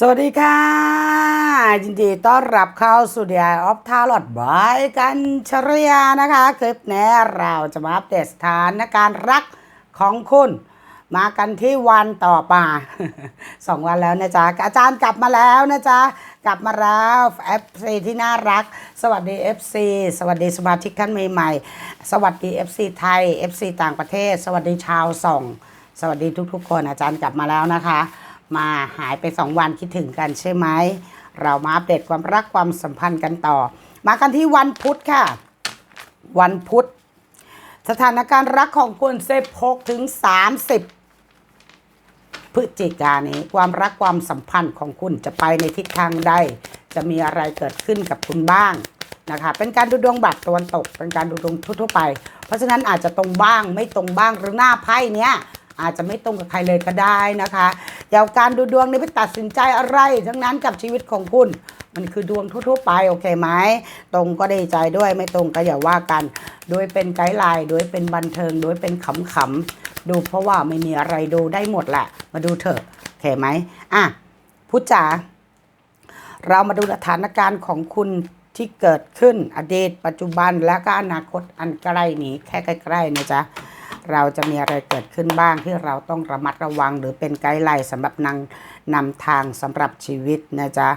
สวัสดีค่ะ ยินดีต้อนรับเข้าสู่ The Eye of Tarot บายกันชรยานะคะ คลิปนี้เราจะมาอัปเดตสถานการณ์รักของคุณ มากันที่วันต่อมาสองวันแล้วนะจ๊ะ อาจารย์กลับมาแล้วนะจ๊ะ กลับมาแล้ว FC ที่น่ารัก สวัสดี FC สวัสดีสมาชิกท่านใหม่ๆ สวัสดี FC ไทย FC ต่างประเทศ สวัสดีชาวส่อง สวัสดีทุกๆ คนอาจารย์กลับมาแล้วนะคะ มาหายไปสองวันคิดถึงกันใช่ไหม เรามาอัปเดตความรักความสัมพันธ์กันต่อ มากันที่วันพุธค่ะ วันพุธ สถานการณ์รักของคุณ16ถึง 30 พฤศจิกายนนี้ความรักความสัมพันธ์ของคุณจะไปในทิศทางใด จะมีอะไรเกิดขึ้นกับคุณบ้างนะคะเป็นการดูดวงบัตรตะวันตก เป็นการดูดวงทั่วๆไป เพราะฉะนั้นอาจจะตรงบ้างไม่ตรงบ้างหรือหน้าไพ่เนี้ย อาจจะไม่ตรงกับใครเลยก็ได้นะคะอย่าการดูดวงนี้ไปตัดสินใจอะไร ทั้งนั้นกับชีวิตของคุณ มันคือดวงทั่วๆไปโอเคไหมตรงก็ไดีใจด้วยไม่ตรงก็อย่าว่ากัน โดยเป็นไกด์ไลน์โดยเป็นบันเทิง โดยเป็นขำๆดูเพราะว่าไม่มีอะไรดูได้หมดแหละ มาดูเถอะโอเคไหมอะพุทธจ๋าเรามาดูสถานการณ์ของคุณที่เกิดขึ้นอดีตปัจจุบันและก็อนาคตอันใกล้นี้แค่ใกล้ๆนะจ๊ะ เราจะมีอะไรเกิดขึ้นบ้างที่เราต้องระมัดระวัง หรือเป็นไกด์ไลน์สำหรับนางนำทางสำหรับชีวิตนะจ๊ะ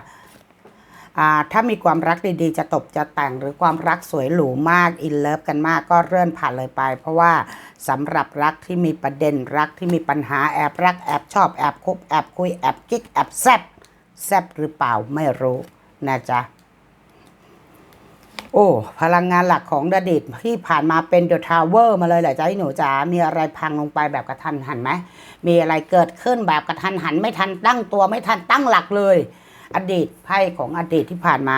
ถ้ามีความรักดีๆ จะตบจะแต่งหรือความรักสวยหรูมากอินเลิฟกันมากก็เลื่อนผ่านเลยไป เพราะว่าสำหรับรักที่มีประเด็นรักที่มีปัญหาแอบรักแอบชอบแอบคบแอบคุยแอบกิ๊กแอบแซบแซบหรือเปล่าไม่รู้นะจ๊ะ โอ้ พลังงานหลักของอดีตที่ผ่านมาเป็นเดอะทาวเวอร์มาเลยแหละจ้าหนูจ๋า มีอะไรพังลงไปแบบกระทันหันไหม มีอะไรเกิดขึ้นแบบกระทันหัน ไม่ทันตั้งตัวไม่ทันตั้งหลักเลย อดีตไพ่ของอดีตที่ผ่านมา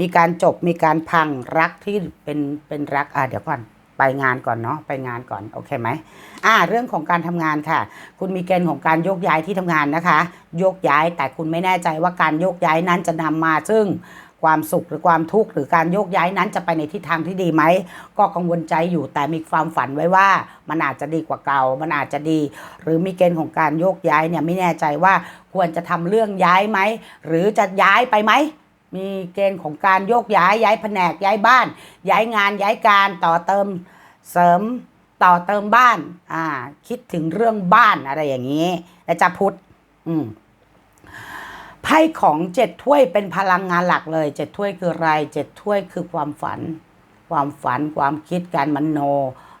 มีการจบมีการพังรักที่เป็นเป็นรักอะเดี๋ยวก่อนไปงานก่อนเนาะไปงานก่อนโอเคไหมอ่า เรื่องของการทำงานค่ะ คุณมีเกณฑ์ของการโยกย้ายที่ทำงานนะคะ โยกย้ายแต่คุณไม่แน่ใจว่าการโยกย้ายนั้นจะนำมาซึ่ง ความสุขหรือความทุกข์หรือการโยกย้ายนั้นจะไปในทิศทางที่ดีไหม ก็กังวลใจอยู่แต่มีความฝันไว้ว่ามันอาจจะดีกว่าเก่า มันอาจจะดี หรือมีเกณฑ์ของการโยกย้ายเนี่ยไม่แน่ใจว่าควรจะทำเรื่องย้ายไหม หรือจะย้ายไปไหมมีเกณฑ์ของการโยกย้ายย้ายแผนกย้ายบ้าน ย้ายงานย้ายการต่อเติมเสริมต่อเติมบ้านอ่าคิดถึงเรื่องบ้านอะไรอย่างนี้และจะพุทธอืม ไพ่ของเจ็ดถ้วยเป็นพลังงานหลักเลยเจ็ดถ้วยคืออะไรเจ็ดถ้วยคือความฝัน ความฝันความคิดการมโน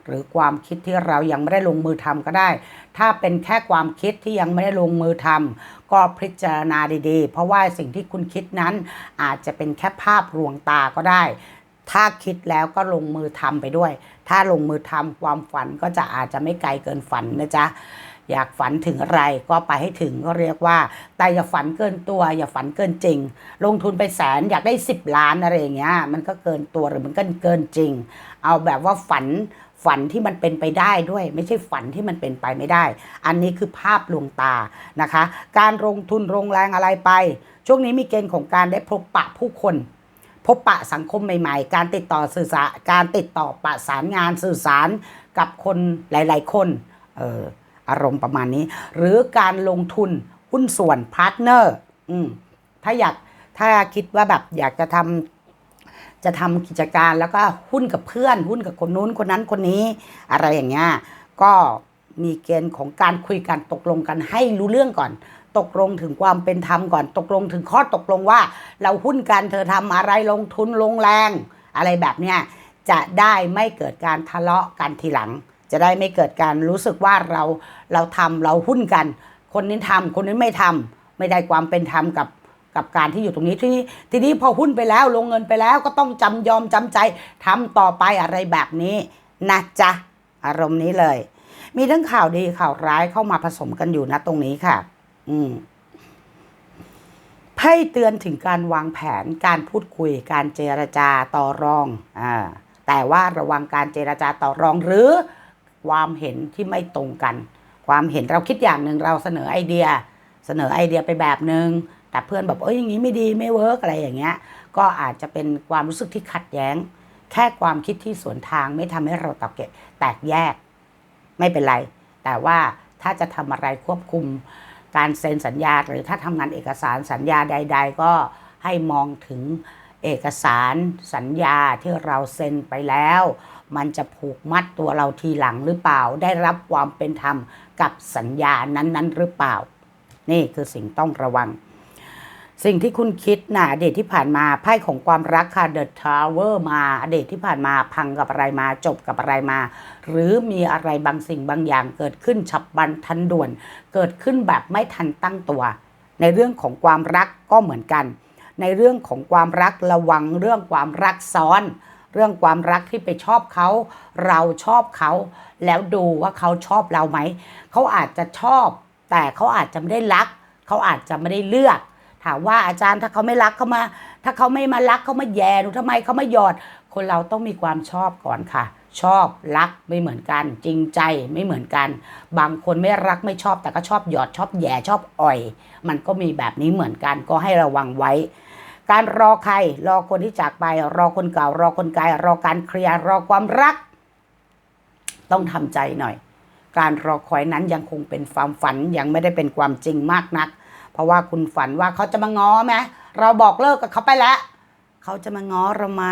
หรือความคิดที่เรายังไม่ได้ลงมือทำก็ได้ ถ้าเป็นแค่ความคิดที่ยังไม่ได้ลงมือทำก็พิจารณาดีๆ เพราะว่าสิ่งที่คุณคิดนั้นอาจจะเป็นแค่ภาพลวงตาก็ได้ ถ้าคิดแล้วก็ลงมือทำไปด้วย ถ้าลงมือทำความฝันก็จะอาจจะไม่ไกลเกินฝันนะจ๊ะ อยากฝันถึงอะไรก็ไปให้ถึงก็เรียกว่า แต่อย่าฝันเกินตัว อย่าฝันเกินจริง ลงทุนไปแสนอยากได้ 10 ล้านอะไรอย่างเงี้ยมันก็เกินตัวหรือมันก็เกินจริง เอาแบบว่าฝันฝันที่มันเป็นไปได้ด้วย ไม่ใช่ฝันที่มันเป็นไปไม่ได้ อันนี้คือภาพลวงตานะคะ การลงทุนลงแรงอะไรไป ช่วงนี้มีเกณฑ์ของการได้พบปะผู้คน พบปะสังคมใหม่ๆ การติดต่อสื่อสารการติดต่อประสานงานสื่อสารกับคนหลาย ๆ คนเออ อารมณ์ประมาณนี้ หรือการลงทุนหุ้นส่วนพาร์ทเนอร์อืมถ้าอยากถ้าคิดว่าแบบอยากจะทำจะทำกิจการแล้วก็หุ้นกับเพื่อน หุ้นกับคนนู้นคนนั้นคนนี้ อะไรอย่างเงี้ยก็มีเกณฑ์ของการคุยกันตกลงกันให้รู้เรื่องก่อน ตกลงถึงความเป็นธรรมก่อน ตกลงถึงข้อตกลงว่า เราหุ้นกันเธอทำอะไรลงทุนลงแรง อะไรแบบเนี้ยจะได้ไม่เกิดการทะเลาะกันทีหลัง จะได้ไม่เกิดการรู้สึกว่าเราเราทำเราหุ้นกัน คนนี้ทำคนนี้ไม่ทำไม่ได้ความเป็นธรรมกับกับการที่อยู่ตรงนี้ทีนี้ทีนี้พอหุ้นไปแล้วลงเงินไปแล้วก็ต้องจำยอมจำใจทำต่อไปอะไรแบบนี้นะจ๊ะอารมณ์นี้เลย มีทั้งข่าวดีข่าวร้ายเข้ามาผสมกันอยู่นะตรงนี้ค่ะ อืมไพ่เตือนถึงการวางแผนการพูดคุยการเจรจาต่อรองอ่าแต่ว่าระวังการเจรจาต่อรองหรือ ความเห็นที่ไม่ตรงกัน ความเห็นเราคิดอย่างหนึ่งเราเสนอไอเดีย เสนอไอเดียไปแบบหนึ่งแต่เพื่อนแบบเอ้ยอย่างนี้ไม่ดีไม่เวิร์กอะไรอย่างเงี้ย ก็อาจจะเป็นความรู้สึกที่ขัดแย้ง แค่ความคิดที่สวนทางไม่ทำให้เราตกเกะแตกแยก ไม่เป็นไร แต่ว่าถ้าจะทำอะไรควบคุมการเซ็นสัญญา หรือถ้าทำงานเอกสารสัญญาใด ๆ ก็ให้มองถึง เอกสารสัญญาที่เราเซ็นไปแล้ว มันจะผูกมัดตัวเราทีหลังหรือเปล่า ได้รับความเป็นธรรมกับสัญญานั้น ๆ หรือเปล่า นี่คือสิ่งต้องระวัง สิ่งที่คุณคิดนะอดีตที่ผ่านมาไพ่ของความรักค่ะ The Tower มาอดีตที่ผ่านมาพังกับอะไรมาจบกับอะไรมา หรือมีอะไรบางสิ่งบางอย่างเกิดขึ้นฉับพลันทันด่วน เกิดขึ้นแบบไม่ทันตั้งตัว ในเรื่องของความรักก็เหมือนกัน ในเรื่องของความรักระวังเรื่องความรักซ้อน เรื่องความรักที่ไปชอบเขา เราชอบเขา แล้วดูว่าเขาชอบเราไหมเขาอาจจะชอบ แต่เขาอาจจะไม่ได้รัก เขาอาจจะไม่ได้เลือก ถามว่าอาจารย์ถ้าเขาไม่รักเขามา ถ้าเขาไม่มารักเขามาแย่หนูทำไมเขามาหยอด คนเราต้องมีความชอบก่อนค่ะ ชอบรักไม่เหมือนกัน จริงใจไม่เหมือนกัน บางคนไม่รักไม่ชอบแต่ก็ชอบหยอดชอบแย่ชอบอ่อย มันก็มีแบบนี้เหมือนกันก็ให้ระวังไว้ การรอใครรอคนที่จากไป รอคนเก่ารอคนไกลรอการเคลียร์รอความรัก ต้องทำใจหน่อย การรอคอยนั้นยังคงเป็นความฝันยังไม่ได้เป็นความจริงมากนัก เพราะว่าคุณฝันว่าเขาจะมาง้อไหมเราบอกเลิกกับเขาไปแล้วเขาจะมาง้อเราไหม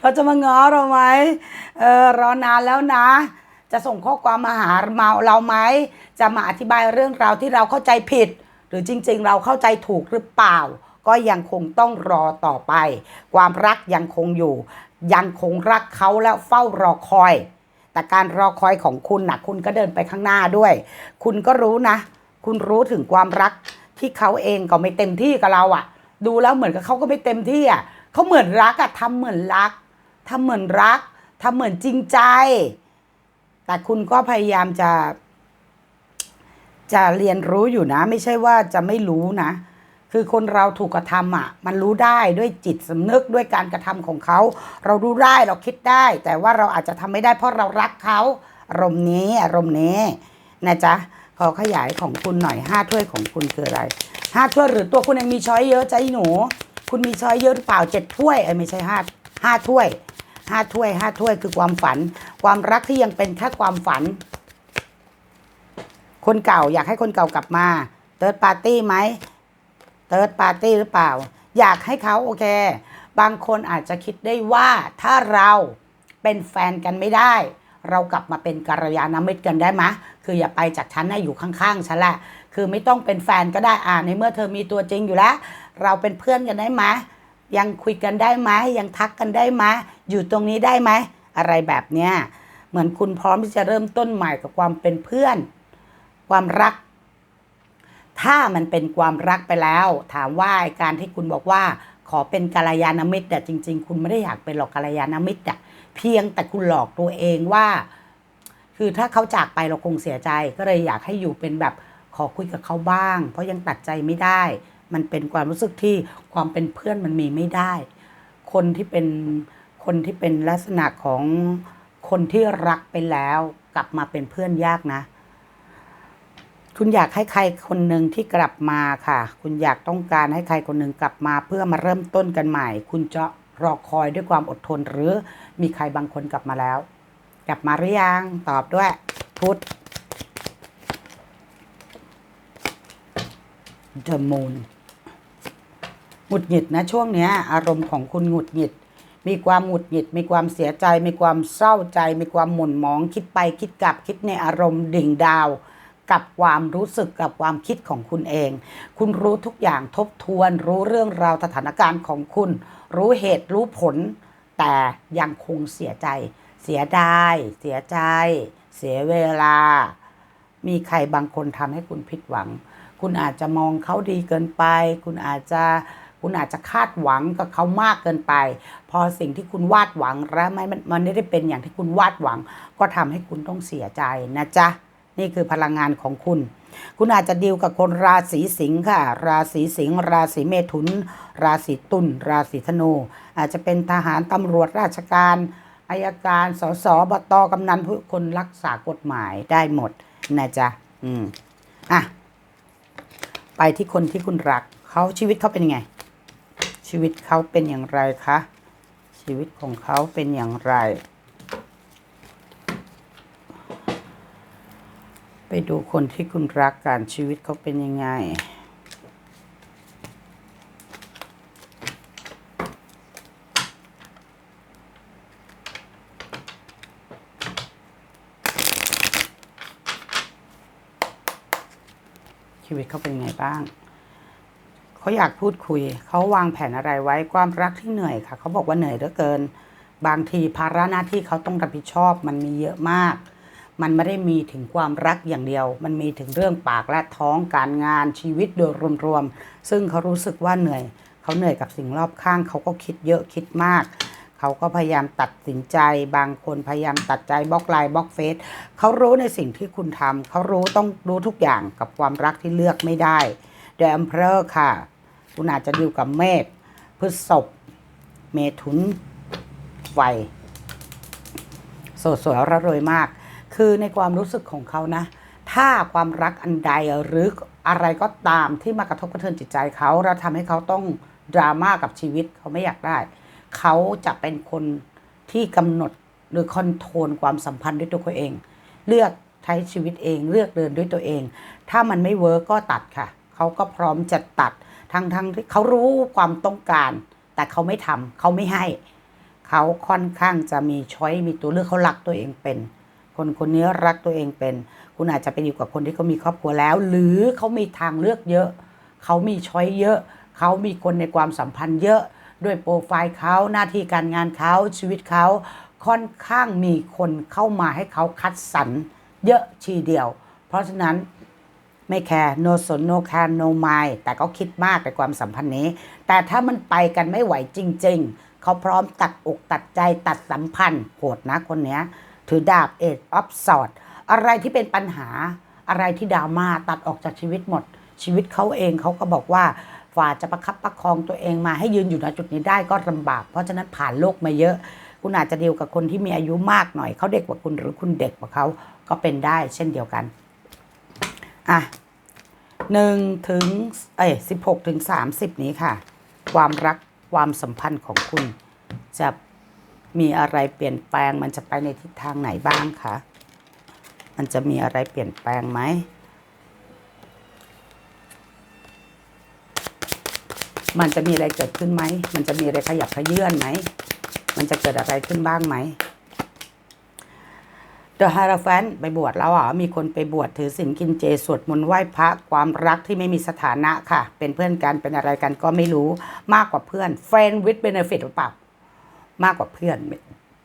เขาจะมาง้อเราไหมเออรอนานแล้วนะ จะส่งข้อความมาหาเราเราไหมจะมาอธิบายเรื่องราวที่เราเข้าใจผิด หรือจริง ๆ เราเข้าใจถูกหรือเปล่า ก็ยังคงต้องรอต่อไป ความรักยังคงอยู่ ยังคงรักเขาแล้วเฝ้ารอคอย แต่การรอคอยของคุณนะคุณก็เดินไปข้างหน้าด้วย คุณก็รู้นะ คุณรู้ถึงความรักที่เขาเองก็ไม่เต็มที่กับเราอะดูแล้วเหมือนกับเขาก็ไม่เต็มที่อะ เขาเหมือนรักอะทำเหมือนรักทำเหมือนรักทำเหมือนจริงใจ แต่คุณก็พยายามจะ จะเรียนรู้อยู่นะ ไม่ใช่ว่าจะไม่รู้นะ คือคนเราถูกกระทำอะ มันรู้ได้ด้วยจิตสำนึกด้วยการกระทำของเขา เรารู้ได้เราคิดได้ แต่ว่าเราอาจจะทำไม่ได้เพราะเรารักเขาอารมณ์นี้อารมณ์นี้นะจ๊ะขอขยายของคุณหน่อยห้าถ้วยของคุณคืออะไรห้าถ้วยหรือตัวคุณเองมีช้อยเยอะใจหนู คุณมีช้อยเยอะหรือเปล่าเจ็ดถ้วยเอ้ไม่ใช่ห้าห้าถ้วยห้าถ้วยห้าถ้วยคือความฝัน ความรักที่ยังเป็นแค่ความฝัน คนเก่าอยากให้คนเก่ากลับมาเติร์ดปาร์ตี้ไหมเติร์ดปาร์ตี้หรือเปล่า อยากให้เขาโอเค บางคนอาจจะคิดได้ว่าถ้าเราเป็นแฟนกันไม่ได้ เรากลับมาเป็นกัลยาณมิตรกันได้ไหมคืออย่าไปจากฉันนะอยู่ข้างๆฉันแหละคือไม่ต้องเป็นแฟนก็ได้อ่าในเมื่อเธอมีตัวจริงอยู่แล้ว เราเป็นเพื่อนกันได้ไหมยังคุยกันได้ไหมยังทักกันได้ไหมอยู่ตรงนี้ได้ไหมอะไรแบบเนี้ยเหมือนคุณพร้อมที่จะเริ่มต้นใหม่กับความเป็นเพื่อน ความรัก ถ้ามันเป็นความรักไปแล้ว ถามว่าการที่คุณบอกว่า ขอเป็นกัลยาณมิตรแต่จริง ๆ คุณไม่ได้อยากเป็นหรอกกัลยาณมิตรอะเพียงแต่คุณหลอกตัวเองว่า คือถ้าเขาจากไปเราคงเสียใจ ก็เลยอยากให้อยู่เป็นแบบขอคุยกับเขาบ้าง เพราะยังตัดใจไม่ได้ มันเป็นความรู้สึกที่ความเป็นเพื่อนมันมีไม่ได้ คนที่เป็นคนที่เป็นลักษณะของคนที่รักไปแล้วกลับมาเป็นเพื่อนยากนะ คุณอยากให้ใครคนหนึ่งที่กลับมาค่ะ คุณอยากต้องการให้ใครคนหนึ่งกลับมา เพื่อมาเริ่มต้นกันใหม่ คุณจะรอคอยด้วยความอดทนหรือมีใครบางคนกลับมาแล้ว กลับมาหรือยังตอบด้วย พุทธ The Moon หงุดหงิดนะช่วงเนี้ยอารมณ์ของคุณหงุดหงิด มีความหงุดหงิด มีความเสียใจ มีความเศร้าใจ มีความหม่นหมองคิดไปคิดกลับคิดในอารมณ์ดิ่งดาว กับความรู้สึกกับความคิดของคุณเอง คุณรู้ทุกอย่างทบทวน รู้เรื่องราวสถานการณ์ของคุณ รู้เหตุรู้ผล แต่ยังคงเสียใจ เสียดายเสียใจ เสียเวลา มีใครบางคนทำให้คุณผิดหวัง คุณอาจจะมองเขาดีเกินไป คุณอาจจะ คุณอาจจะคาดหวังกับเขามากเกินไป พอสิ่งที่คุณวาดหวังแล้วไม่มันมันไม่ได้เป็นอย่างที่คุณวาดหวัง ก็ทำให้คุณต้องเสียใจนะจ๊ะนี่คือพลังงานของคุณ คุณอาจจะดีลกับคนราศีสิงค์ค่ะ ราศีสิงห์ราศีเมถุน ราศีตุลราศีธนู อาจจะเป็นทหารตำรวจราชการอายการสสบตกำนันผู้คนรักษากฎหมายได้หมดนะจ๊ะอืมอะไปที่คนที่คุณรักเขาชีวิตเขาเป็นยังไง ชีวิตเขาเป็นอย่างไรคะ ชีวิตของเขาเป็นอย่างไรเป็นดูคนที่คุณรักกันชีวิตเขาเป็นยังไงชีวิตเขาเป็นไงบ้าง เขาอยากพูดคุย เขาวางแผนอะไรไว้ความรักที่เหนื่อยค่ะ เขาบอกว่าเหนื่อยเหลือเกิน บางทีภาระหน้าที่เขาต้องรับผิดชอบ มันมีเยอะมาก มันไม่ได้มีถึงความรักอย่างเดียว มันมีถึงเรื่องปากและท้องการงานชีวิตโดยรวมๆซึ่งเขารู้สึกว่าเหนื่อย เขาเหนื่อยกับสิ่งรอบข้าง เขาก็คิดเยอะคิดมากเขาก็พยายามตัดสินใจ บางคนพยายามตัดใจบล็อกไลน์บล็อกเฟซเขารู้ในสิ่งที่คุณทำเขารู้ต้องรู้ทุกอย่างกับความรักที่เลือกไม่ได้เดอะ e อ p เพอร์ค่ะ คุณอาจจะดิวกับเมษพฤษภเมถุนไฟสดสวยระรวยมาก คือในความรู้สึกของเขานะ ถ้าความรักอันใดหรืออะไรก็ตามที่มากระทบกระเทือนจิตใจเขาแล้วทำให้เขาต้องดราม่ากับชีวิตเขาไม่อยากได้ เขาจะเป็นคนที่กำหนดหรือคอนโทรลความสัมพันธ์ด้วยตัวเขาเอง เลือกใช้ชีวิตเอง เลือกเดินด้วยตัวเอง ถ้ามันไม่เวิร์กก็ตัดค่ะ เขาก็พร้อมจะตัดทั้งทั้งที่เขารู้ความต้องการ แต่เขาไม่ทำเขาไม่ให้ เขาค่อนข้างจะมีช้อยมีตัวเลือกเขารักตัวเองเป็น คนคนนี้รักตัวเองเป็น คุณอาจจะไปอยู่กับคนที่เขามีครอบครัวแล้ว หรือเขามีทางเลือกเยอะ เขามีช้อยเยอะ เขามีคนในความสัมพันธ์เยอะ ด้วยโปรไฟล์เขาหน้าที่การงานเขาชีวิตเขาค่อนข้างมีคนเข้ามาให้เขาคัดสรรเยอะทีเดียว เพราะฉะนั้น ไม่แคร์ no สน no care no mind แต่ก็คิดมากในความสัมพันธ์นี้ แต่ถ้ามันไปกันไม่ไหวจริง ๆ เขาพร้อมตัดอกตัดใจตัดสัมพันธ์โหดนะคนนี้ถือดาบเอ็ดออฟสอดอะไรที่เป็นปัญหาอะไรที่ดราม่าตัดออกจากชีวิตหมด ชีวิตเขาเองเขาก็บอกว่าฝ่าจะประคับประคองตัวเองมาให้ยืนอยู่ณจุดนี้ได้ก็ลำบาก เพราะฉะนั้นผ่านโลกมาเยอะ คุณอาจจะเดียวกับคนที่มีอายุมากหน่อย เขาเด็กกว่าคุณหรือคุณเด็กกว่าเขาก็เป็นได้เช่นเดียวกัน อะหนึ่งถึงเอ้สิบหกถึงสามสิบนี้ค่ะ ความรักความสัมพันธ์ของคุณ จะมีอะไรเปลี่ยนแปลง มันจะไปในทิศทางไหนบ้างคะมันจะมีอะไรเปลี่ยนแปลงไหมมันจะมีอะไรเกิดขึ้นไหม มันจะมีอะไรขยับขยื่นไหม มันจะเกิดอะไรขึ้นบ้างไหม The h i e r o p h a n t ไปบวชแล้วอะมีคนไปบวชถือศีลกินเจสวดมนต์ไหว้พระความรักที่ไม่มีสถานะค่ะ เป็นเพื่อนกันเป็นอะไรกันก็ไม่รู้มากกว่าเพื่อน friend with benefit หรือเปล่ามากกว่าเพื่อนไม่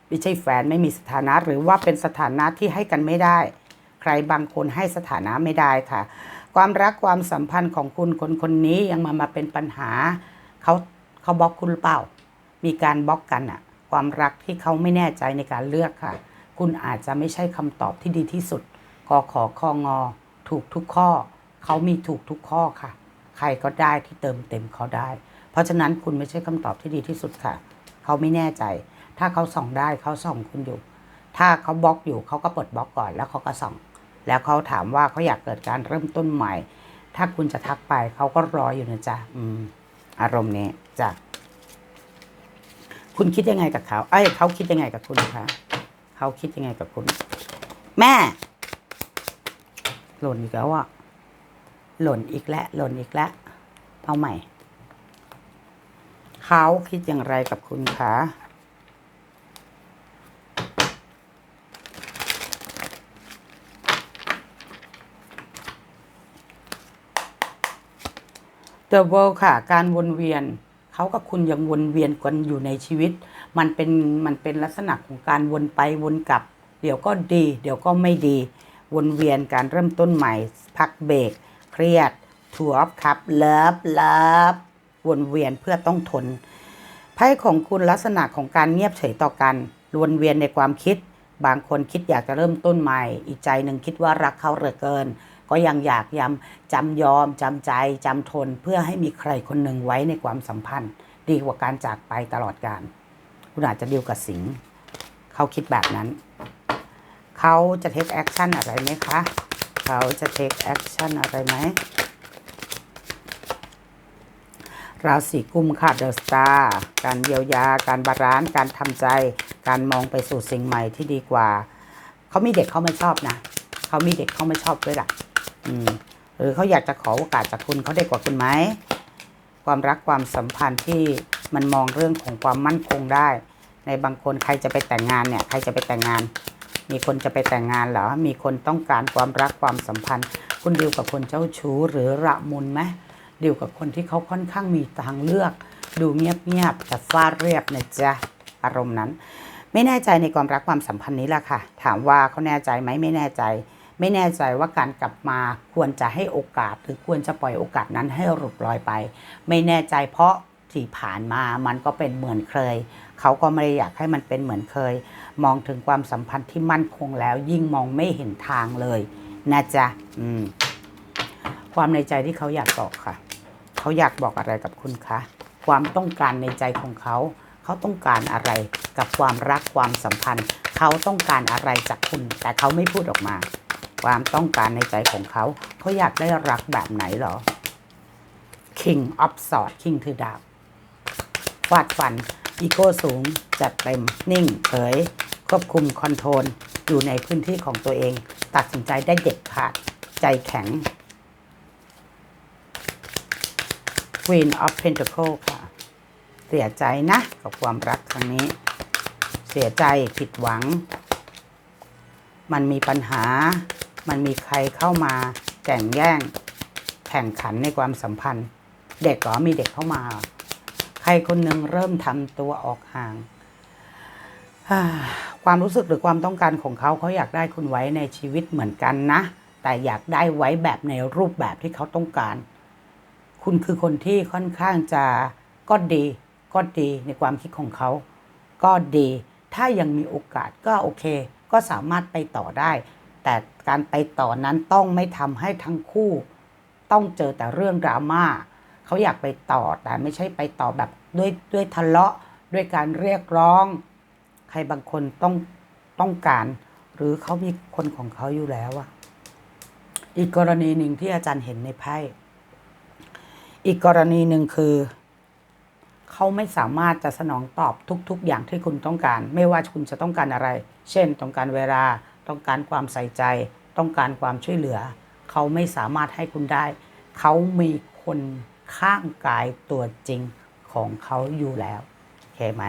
ไม่ใช่แฟนไม่มีสถานะหรือว่าเป็นสถานะที่ให้กันไม่ได้ ใครบางคนให้สถานะไม่ได้ค่ะ ความรักความสัมพันธ์ของคุณคนคนนี้ยังมามาเป็นปัญหาเขาเขาบล็อกคุณหรือเปล่า มีการบล็อกกันอะความรักที่เขาไม่แน่ใจในการเลือกค่ะ คุณอาจจะไม่ใช่คำตอบที่ดีที่สุดกอขอคองอ ถูกทุกข้อ เขามีถูกทุกข้อค่ะ ใครก็ได้ที่เติมเต็มเขาได้ เพราะฉะนั้นคุณไม่ใช่คำตอบที่ดีที่สุดค่ะ เขาไม่แน่ใจ ถ้าเขาส่องได้เขาส่องคุณอยู่ ถ้าเขาบล็อกอยู่เขาก็เปิดบล็อกก่อนแล้วเขาก็ส่อง แล้วเขาถามว่าเขาอยากเกิดการเริ่มต้นใหม่ ถ้าคุณจะทักไปเขาก็รออยู่นะจ๊ะอืม อารมณ์นี้จ้ะคุณคิดยังไงกับเขา เอ้ยเขาคิดยังไงกับคุณคะ เขาคิดยังไงกับคุณ แม่ หล่นอีกแล้วอะหล่นอีกแล้วหล่นอีกแล้วเอาใหม่ เขาคิดอย่างไรกับคุณคะ The World ค่ะ การวนเวียน เขากับคุณยังวนเวียนกันอยู่ในชีวิต มันเป็นมันเป็นลักษณะของการวนไปวนกลับ เดี๋ยวก็ดี เดี๋ยวก็ไม่ดี วนเวียนการเริ่มต้นใหม่ พักเบรกเครียดทัวร์ครับเลิฟเลิฟวนเวียนเพื่อต้องทนไพ่ของคุณลักษณะของการเงียบเฉยต่อกันวนเวียนในความคิด บางคนคิดอยากจะเริ่มต้นใหม่ อีกใจหนึ่งคิดว่ารักเขาเหลือเกิน ก็ยังอยากย้ำจำยอมจำใจจำทน เพื่อให้มีใครคนหนึ่งไว้ในความสัมพันธ์ ดีกว่าการจากไปตลอดกาล คุณอาจจะดีลกับสิงห์เขาคิดแบบนั้น เขาจะเทคแอคชั่นอะไรไหมคะ เขาจะเทคแอคชั่นอะไรไหมราศีกุมค่ะเดอะสตาร์การเยียวยา การบาลานซ์การทำใจ การมองไปสู่สิ่งใหม่ที่ดีกว่า เขามีเด็กเขาไม่ชอบนะเขเขามีเด็กเขาไม่ชอบด้วยล่ะ อืม หรือเขาอยากจะขอโอกาสจากคุณเขาได้กว่าคุณไหม ความรักความสัมพันธ์ที่ มันมองเรื่องของความมั่นคงได้ ในบางคนใครจะไปแต่งงานเนี่ย ใครจะไปแต่งงาน มีคนจะไปแต่งงานเหรอ มีคนต้องการความรักความสัมพันธ์ คุณดิวกับคนเจ้าชู้หรือระมุนไหมดิวกับคนที่เขาค่อนข้างมีทางเลือก ดูเงียบๆแต่ฟาดเรียบนะจ๊ะอารมณ์นั้น ไม่แน่ใจในความรักความสัมพันธ์นี้แหละค่ะ ถามว่าเขาแน่ใจไหมไม่แน่ใจไม่แน่ใจว่าการกลับมาควรจะให้โอกาส หรือควรจะปล่อยโอกาสนั้นให้หลุดลอยไป ไม่แน่ใจเพราะ ที่ผ่านมามันก็เป็นเหมือนเคย เขาก็ไม่ได้อยากให้มันเป็นเหมือนเคย มองถึงความสัมพันธ์ที่มั่นคงแล้ว ยิ่งมองไม่เห็นทางเลยนะจ๊ะอืมความในใจที่เขาอยากบอกค่ะ เขาอยากบอกอะไรกับคุณคะความต้องการในใจของเขา เขาต้องการอะไรกับความรักความสัมพันธ์ เขาต้องการอะไรจากคุณ แต่เขาไม่พูดออกมา ความต้องการในใจของเขา เขาอยากได้รักแบบไหนหรอ King of Swords King คือดาบ ฟาดฟัน อีโก้สูง จัดเต็ม นิ่ง เผย ควบคุมคอนโทรล อยู่ในพื้นที่ของตัวเอง ตัดสินใจได้เด็ดขาด ใจแข็ง Queen of Pentacle ค่ะ เสียใจนะ กับความรักครั้งนี้ เสียใจผิดหวัง มันมีปัญหา มันมีใครเข้ามาแข่งแย่ง แข่งขันในความสัมพันธ์ เด็กเหรอมีเด็กเข้ามา รคนหนึ่งเริ่มทำตัวออกห่าง ความรู้สึกหรือความต้องการของเขาเขาอยากได้คุณไว้ในชีวิตเหมือนกันนะ แต่อยากได้ไว้แบบในรูปแบบที่เขาต้องการ คุณคือคนที่ค่อนข้างจะก็ดีก็ดีในความคิดของเขา ก็ดี ถ้ายังมีโอกาสก็โอเค ก็สามารถไปต่อได้ แต่การไปต่อนั้นต้องไม่ทำให้ทั้งคู่ ต้องเจอแต่เรื่องดราม่าเขาอยากไปต่อแต่ไม่ใช่ไปต่อแบบ ด้วยด้วยทะเลาะด้วยการเรียกร้อง ใครบางคนต้องต้องการ หรือเขามีคนของเขาอยู่แล้วอะอีกกรณีหนึ่งที่อาจารย์เห็นในไพ่อีกกรณีหนึ่งคือ เขาไม่สามารถจะสนองตอบทุก ๆ อย่างที่คุณต้องการ ไม่ว่าคุณจะต้องการอะไร เช่น ต้องการเวลา ต้องการความใส่ใจ ต้องการความช่วยเหลือ เขาไม่สามารถให้คุณได้ เขามีคนข้างกายตัวจริง ของเขาอยู่แล้วโอเคไหม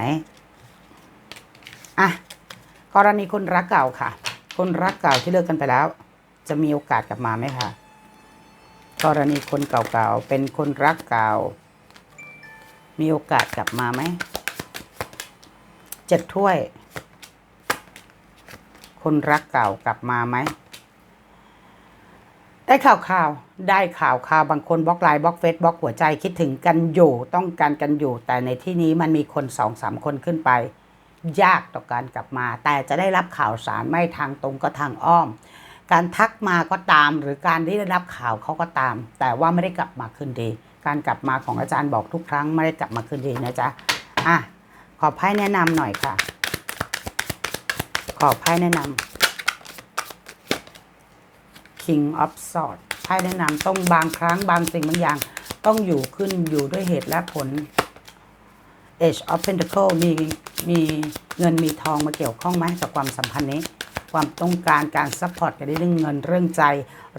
อะกรณีคนรักเก่าค่ะ คนรักเก่าที่เลิกกันไปแล้ว จะมีโอกาสกลับมาไหมคะกรณีคนเก่าๆเป็นคนรักเก่า มีโอกาสกลับมาไหมเจ็ดถ้วย คนรักเก่ากลับมาไหม ได้ข่าวข่าวได้ข่าวข่าวบางคนบล็อกไลน์บล็อกเฟซบล็อกหัวใจคิดถึงกันอยู่ต้องการกันอยู่ แต่ในที่นี้มันมีคนสองสามคนขึ้นไป ยากต่อการกลับมา แต่จะได้รับข่าวสารไม่ทางตรงก็ทางอ้อม การทักมาก็ตาม หรือการที่ได้รับข่าวเขาก็ตาม แต่ว่าไม่ได้กลับมาคืนดี การกลับมาของอาจารย์บอกทุกครั้งไม่ได้กลับมาคืนดีนะจ๊ะอะขอไพ่แนะนำหน่อยค่ะ ขอไพ่แนะนำ King of Swords ไพ่แนะนำต้องบางครั้งบางสิ่งบางอย่าง ต้องอยู่ขึ้นอยู่ด้วยเหตุและผล Age of Pentacle มีมีเงินมีทองมาเกี่ยวข้องไหมกับความสัมพันธ์นี้ ความต้องการการซัพพอร์ตกันในเรื่องเงินเรื่องใจ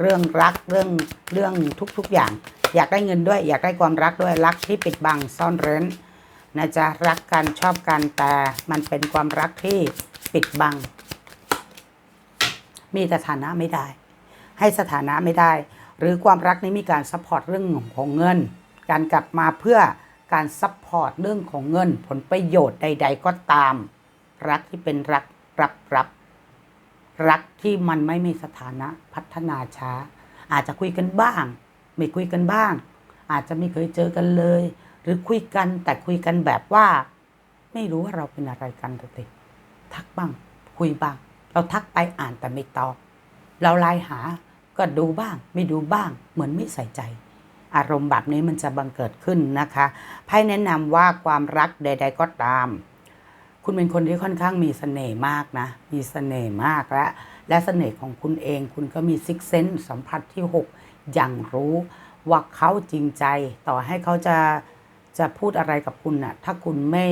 เรื่องรักเรื่องเรื่องทุกๆอย่าง อยากได้เงินด้วย อยากได้ความรักด้วยรักที่ปิดบังซ่อนเร้นนะจ๊ะรักกันชอบกันแต่มันเป็นความรักที่ปิดบัง มีสถานะไม่ได้ ให้สถานะไม่ได้ หรือความรักนี้มีการซัพพอร์ตเรื่องของเงิน การกลับมาเพื่อการซัพพอร์ตเรื่องของเงิน ผลประโยชน์ใด ๆ ก็ตาม รักที่เป็นรักรับรับรักที่มันไม่มีสถานะพัฒนาช้า อาจจะคุยกันบ้าง ไม่คุยกันบ้าง อาจจะไม่เคยเจอกันเลย หรือคุยกันแต่คุยกันแบบว่า ไม่รู้ว่าเราเป็นอะไรกันติทักบ้าง คุยบ้าง เราทักไปอ่านแต่ไม่ตอบ เราไลน์หาก็ดูบ้าง ไม่ดูบ้าง เหมือนไม่ใส่ใจ อารมณ์แบบนี้มันจะบังเกิดขึ้นนะคะไพ่แนะนำว่าความรักใด ๆ ก็ตาม คุณเป็นคนที่ค่อนข้างมีเสน่ห์มากนะ มีเสน่ห์มากและและเสน่ห์ของคุณเอง คุณก็มีซิกเซนสัมผัสที่ 6 อย่างรู้ว่าเขาจริงใจ ต่อให้เขาจะจะพูดอะไรกับคุณน่ะถ้าคุณไม่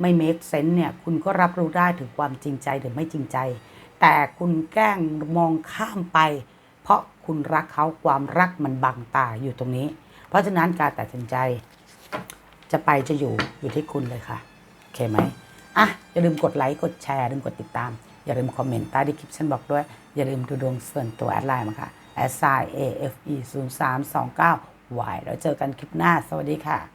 ไม่เมคเซนเนี่ย คุณก็รับรู้ได้ถึงความจริงใจหรือไม่จริงใจ แต่คุณแกล้งมองข้ามไป เพราะคุณรักเขาความรักมันบังตาอยู่ตรงนี้ เพราะฉะนั้นการตัดสินใจ จะไปจะอยู่อยู่ที่คุณเลยค่ะโอเคไหมอะอย่าลืมกดไลค์กดแชร์อย่าลืมกดติดตาม อย่าลืมคอมเมนต์ใต้ดีคลิปฉันบอกด้วย อย่าลืมดูดวงส่วนตัวแอดไลน์มาค่ะ s i afe 0 3 2 9 y แล้วเจอกันคลิปหน้า สวัสดีค่ะ